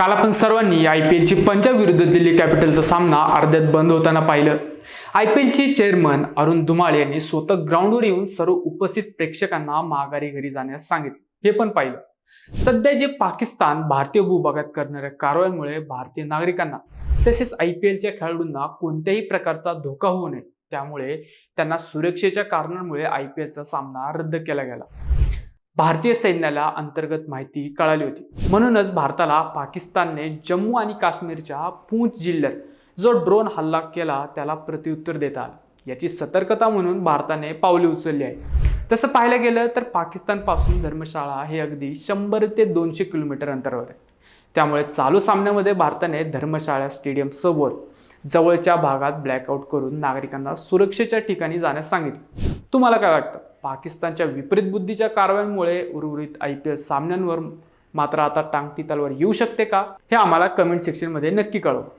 काल आपण सर्वांनी आय पी एलची पंजाब विरुद्ध दिल्ली कॅपिटलचा सामना अर्ध्यात बंद होताना पाहिलं. आय पी एलचे चेअरमन अरुण धुमाळ यांनी स्वतः ग्राउंडवर येऊन सर्व उपस्थित प्रेक्षकांना माघारी घरी जाण्यास सांगितले. हे पण पाहिलं. सध्या जे पाकिस्तान भारतीय भूभागात करणाऱ्या कारवायांमुळे भारतीय नागरिकांना तसेच आय पी एलच्या खेळाडूंना कोणत्याही प्रकारचा धोका होऊ नये. त्यामुळे त्यांना सुरक्षेच्या कारणांमुळे आय पी एलचा सामना रद्द केला गेला. भारतीय सैन्याला अंतर्गत माहिती कळाली होती. म्हणूनच भारताला पाकिस्तानने जम्मू आणि काश्मीरच्या पूंछ जिल्ह्यात जो ड्रोन हल्ला केला त्याला प्रत्युत्तर देता आलं. याची सतर्कता म्हणून भारताने पावले उचलली आहे तसं पाहायला गेलं तर पाकिस्तानपासून धर्मशाळा हे अगदी शंभर ते दोनशे किलोमीटर अंतरावर आहे. त्यामुळे चालू सामन्यामध्ये भारताने धर्मशाळा स्टेडियम सोबत जवळच्या भागात ब्लॅकआउट करून नागरिकांना सुरक्षेच्या ठिकाणी जाण्यास सांगितले. तुम्हाला काय वाटतं? पाकिस्तानच्या विपरीत बुद्धीच्या कारवायांमुळे उर्वरित आय पी एल सामन्यांवर मात्र आता टांगती तलवार येऊ शकते का हे आम्हाला कमेंट सेक्शनमध्ये नक्की कळवा.